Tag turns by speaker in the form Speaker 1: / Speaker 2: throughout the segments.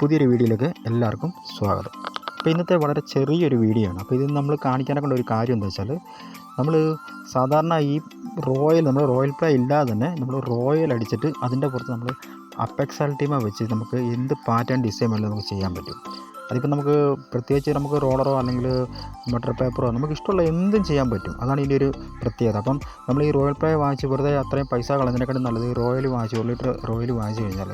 Speaker 1: പുതിയൊരു വീഡിയോയിലേക്ക് എല്ലാവർക്കും സ്വാഗതം. അപ്പോൾ ഇന്നത്തെ വളരെ ചെറിയൊരു വീഡിയോ ആണ് അപ്പോൾ ഇത് നമ്മൾ കാണിക്കാനൊക്കെ ഒരു കാര്യം എന്താ വെച്ചാൽ നമ്മൾ സാധാരണ ഈ റോയൽ നമ്മൾ റോയൽ പ്ലേ ഇല്ലാതെ തന്നെ നമ്മൾ റോയൽ അടിച്ചിട്ട് അതിന്റെ പുറത്ത് നമ്മൾ അപ്പെക്സ് അൾട്ടിമ വെച്ച് നമുക്ക് എന്ത് പാറ്റേൺ ഡിസൈൻ വേണമെങ്കിലും നമുക്ക് ചെയ്യാൻ പറ്റും. അതിപ്പോൾ നമുക്ക് പ്രത്യേകിച്ച് നമുക്ക് റോളറോ അല്ലെങ്കിൽ ബട്ടർ പേപ്പറോ നമുക്ക് ഇഷ്ടമുള്ള എന്തും ചെയ്യാൻ പറ്റും. അതാണ് ഇതിന്റെ ഒരു പ്രത്യേകത. അപ്പം നമ്മൾ ഈ റോയൽ പ്ലേ വാങ്ങിച്ച് വെറുതെ അത്രയും പൈസ കളഞ്ഞതിനെക്കാട്ടും നല്ലത് റോയൽ വാങ്ങിച്ച് ഒരു ലിറ്റർ റോയൽ വാങ്ങിച്ച് കഴിഞ്ഞാൽ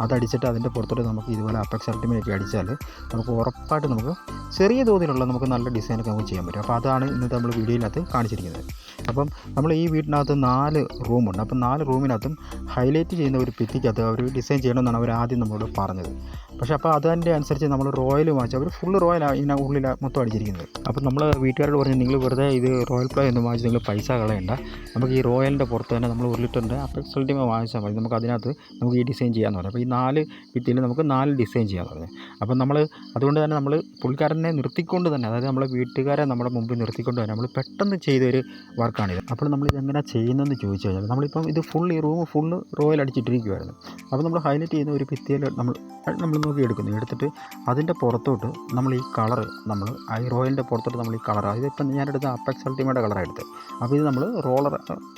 Speaker 1: അതടിച്ചിട്ട് അതിന്റെ പുറത്തോട്ട് നമുക്ക് ഇതുപോലെ അപ്പെക്സ് അൾട്ടിമേറ്റ് അടിച്ചാൽ നമുക്ക് ഉറപ്പായിട്ട് നമുക്ക് ചെറിയ തോതിലുള്ള നമുക്ക് നല്ല ഡിസൈനൊക്കെ നമുക്ക് ചെയ്യാൻ പറ്റും. അപ്പോൾ അതാണ് ഇന്നത്തെ നമ്മൾ വീഡിയോയിനകത്ത് കാണിച്ചിരിക്കുന്നത്. അപ്പം നമ്മൾ ഈ വീടിനകത്ത് നാല് റൂമുണ്ട് അപ്പം നാല് റൂമിനകത്തും ഹൈലൈറ്റ് ചെയ്യുന്ന ഒരു ഭിത്തിക്കകത്ത് അവർ ഡിസൈൻ ചെയ്യണമെന്നാണ് അവർ ആദ്യം നമ്മളോട് പറഞ്ഞത്. പക്ഷേ അപ്പോൾ അതിന്റെ അനുസരിച്ച് നമ്മൾ റോയൽ വാങ്ങിച്ചു അവർ ഫുൾ റോയൽ ഇതിന് ഉള്ളിൽ മൊത്തം അടിച്ചിരിക്കുന്നത്. അപ്പോൾ നമ്മൾ വീട്ടുകാരോട് പറഞ്ഞു നിങ്ങൾ വെറുതെ ഇത് റോയൽ പ്ലേ എന്ന് വാങ്ങിച്ച് നിങ്ങൾ പൈസ കളയണ്ട. നമുക്ക് ഈ റോയലിന്റെ പുറത്ത് തന്നെ നമ്മൾ ഒരു ലിറ്ററിന്റെ അപ്പെക്സ് അൾട്ടിമ വാങ്ങിച്ചാൽ മതി. നമുക്ക് അതിനകത്ത് നമുക്ക് ഈ ഡിസൈൻ ചെയ്യാമെന്ന് പറഞ്ഞു. അപ്പോൾ ഈ നാല് ഭിത്തിയിൽ നമുക്ക് നാല് ഡിസൈൻ ചെയ്യാമെന്ന് പറഞ്ഞു. അപ്പോൾ നമ്മൾ അതുകൊണ്ട് തന്നെ നമ്മൾ പുള്ളിക്കാരനെ നിർത്തിക്കൊണ്ട് തന്നെ അതായത് നമ്മളെ വീട്ടുകാരെ നമ്മുടെ മുമ്പിൽ നിർത്തിക്കൊണ്ട് തന്നെ നമ്മൾ പെട്ടെന്ന് ചെയ്തൊരു വർക്കാണിത്. അപ്പോൾ നമ്മൾ ഇതെങ്ങനെ ചെയ്യുന്നതെന്ന് ചോദിച്ചു കഴിഞ്ഞാൽ നമ്മളിപ്പം ഇത് ഫുൾ ഈ റൂം ഫുള്ള് റോയൽ അടിച്ചിട്ടിരിക്കുമായിരുന്നു അപ്പോൾ നമ്മൾ ഹൈലൈറ്റ് ചെയ്യുന്ന ഒരു ഭിത്തിയിൽ നമ്മൾ നമ്മൾ നോക്കി എടുക്കുന്നു. എടുത്തിട്ട് അതിന്റെ പുറത്തോട്ട് നമ്മൾ ഈ കളർ നമ്മൾ ആ റോയലിന്റെ പുറത്തോട്ട് നമ്മൾ ഈ കളർ ഇതിപ്പം ഞാനെടുത്ത അപ്പക്സ് അൾട്ടിമയുടെ കളറാണ് എടുത്തത്. അപ്പോൾ ഇത് നമ്മൾ റോളർ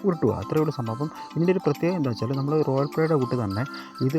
Speaker 1: ഉരുട്ടുക. അത്രയേ ഉള്ളൂ സംഭവം. അപ്പം ഇതിന്റെ ഒരു പ്രത്യേകത എന്താ വെച്ചാൽ നമ്മൾ റോയൽ പ്ലേയുടെ കൂട്ട് തന്നെ ഇത്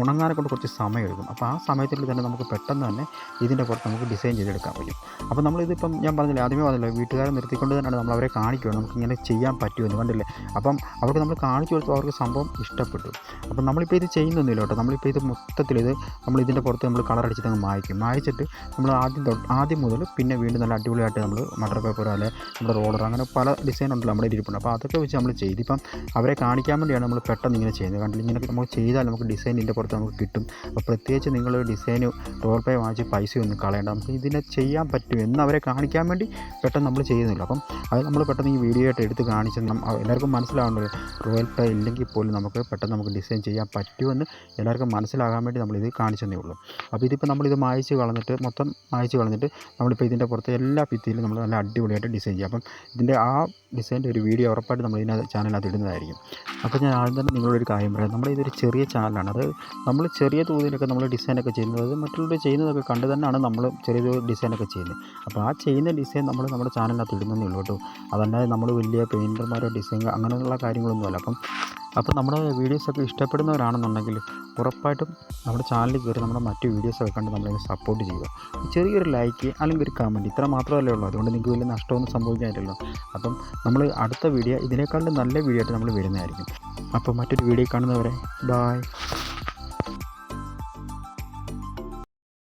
Speaker 1: ഉണങ്ങാനെ കൊണ്ട് കുറച്ച് സമയം എടുക്കും. അപ്പോൾ ആ സമയത്തിൽ തന്നെ നമുക്ക് പെട്ടെന്ന് തന്നെ ഇതിന്റെ പുറത്ത് നമുക്ക് ഡിസൈൻ ചെയ്തെടുക്കാൻ പറ്റും. അപ്പോൾ നമ്മളിതിപ്പം ഞാൻ പറഞ്ഞില്ല ആദ്യമേ പറഞ്ഞില്ല വീട്ടുകാരെ നിർത്തിക്കൊണ്ട് തന്നെയാണ് നമ്മൾ അവരെ കാണിക്കുക. നമുക്ക് ഇങ്ങനെ ചെയ്യാൻ പറ്റുമെന്ന് കണ്ടില്ലേ? അപ്പം അവർക്ക് നമ്മൾ കാണിച്ചു കൊടുത്തു അവർക്ക് സംഭവം ഇഷ്ടപ്പെട്ടു. അപ്പം നമ്മളിപ്പോൾ ഇത് ചെയ്യുന്നൊന്നുമില്ല കേട്ടോ. നമ്മളിപ്പോൾ ഇത് മൊത്തത്തിൽ ഇത് നമ്മൾ ഇതിന്റെ പുറത്ത് നമ്മൾ കളർ അടിച്ചിട്ട് അങ്ങ് മായ്ക്കും. മായ്ച്ചിട്ട് നമ്മൾ ആദ്യം ആദ്യം മുതൽ പിന്നെ വീണ്ടും നല്ല അടിപൊളിയായിട്ട് നമ്മൾ മട്ടർ പേപ്പർ അല്ലെ നമ്മുടെ റോളർ അങ്ങനെ പല ഡിസൈൻ ഉണ്ടല്ലോ നമ്മുടെ ഇരിപ്പുണ്ട് അപ്പോൾ അതൊക്കെ വെച്ച് നമ്മൾ ചെയ്ത്. ഇപ്പം അവരെ കാണിക്കാൻ വേണ്ടിയാണ് നമ്മൾ പെട്ടെന്ന് ഇങ്ങനെ ചെയ്യുന്നത്. കണ്ടില്ല? ഇങ്ങനെ നമ്മൾ ചെയ്താൽ നമുക്ക് ഡിസൈൻ ഇതിന്റെ പുറത്ത് നമുക്ക് കിട്ടും. അപ്പോൾ പ്രത്യേകിച്ച് നിങ്ങൾ ഡിസൈൻ റോൾ പേ വാങ്ങിച്ച് പൈസ ഒന്നും കളയണ്ട. നമുക്ക് ഇതിനെ ചെയ്യാൻ പറ്റും എന്ന് അവരെ കാണിക്കാൻ വേണ്ടി പെട്ടെന്ന് നമ്മൾ ചെയ്യുന്നില്ല. അപ്പം അത് നമ്മൾ പെട്ടെന്ന് ഈ വീഡിയോ ആയിട്ട് എടുത്ത് കാണിച്ച് എല്ലാവർക്കും മനസ്സിലാവേണ്ടത് റോയൽ പേ ഇല്ലെങ്കിൽ പോലും നമുക്ക് പെട്ടെന്ന് നമുക്ക് ഡിസൈൻ ചെയ്യാൻ പറ്റുമെന്ന് എല്ലാവർക്കും മനസ്സിലാകാൻ വേണ്ടി നമ്മളിത് കാണിച്ചതേ ഉള്ളൂ. അപ്പോൾ ഇതിപ്പോൾ നമ്മളിത് മായ്ച്ച് കളഞ്ഞിട്ട് മൊത്തം മായ്ച്ച് കളഞ്ഞിട്ട് നമ്മളിപ്പോൾ ഇതിന്റെ പുറത്ത് എല്ലാ ഭിത്തിയിലും നമ്മൾ നല്ല അടിപൊളിയായിട്ട് ഡിസൈൻ ചെയ്യും. അപ്പം ഇതിന്റെ ആ ഡിസൈന്റെ ഒരു വീഡിയോ ഉറപ്പായിട്ട് നമ്മൾ ഇതിനകത്ത് ചാനലിനകത്ത് ഇടുന്നതായിരിക്കും. അപ്പോൾ ഞാൻ ആദ്യം തന്നെ നിങ്ങളൊരു കാര്യം പറയാം. നമ്മുടെ ഇതൊരു ചെറിയ ചാനലാണ്. അത് നമ്മൾ ചെറിയ തോതിലൊക്കെ നമ്മൾ ഡിസൈനൊക്കെ ചെയ്യുന്നത് മറ്റുള്ളവർ ചെയ്യുന്നതൊക്കെ കണ്ട് തന്നെയാണ് നമ്മൾ ചെറിയ ഡിസൈനൊക്കെ ചെയ്യുന്നത്. അപ്പോൾ ആ ചെയ്യുന്ന ഡിസൈൻ നമ്മൾ നമ്മുടെ ചാനലിനകത്ത് ഇടുന്നതേ ഉള്ളൂ കേട്ടോ. അതല്ലാതെ നമ്മൾ വലിയ പെയിന്റർമാരോ ഡിസൈൻ അങ്ങനെയുള്ള കാര്യങ്ങളൊന്നുമല്ല. അപ്പം അപ്പോൾ നമ്മുടെ വീഡിയോസൊക്കെ ഇഷ്ടപ്പെടുന്നവരാണെന്നുണ്ടെങ്കിൽ ഉറപ്പായിട്ടും നമ്മുടെ ചാനലിൽ കയറി നമ്മുടെ മറ്റു വീഡിയോസൊക്കെ കണ്ട് നമ്മളെ സപ്പോർട്ട് ചെയ്യുക. ചെറിയൊരു ലൈക്ക് അല്ലെങ്കിൽ ഒരു കമന്റ് ഇത്ര മാത്രമല്ലേ ഉള്ളൂ. അതുകൊണ്ട് നിങ്ങൾക്ക് വലിയ നഷ്ടമൊന്നും സംഭവിക്കാനില്ലല്ലോ. അപ്പം നമ്മൾ അടുത്ത വീഡിയോ ഇതിനേക്കാളും നല്ല വീഡിയോ ആയിട്ട് നമ്മൾ വരുന്നതായിരിക്കും. അപ്പോൾ മറ്റൊരു വീഡിയോ കാണുന്നവരെ ബായ്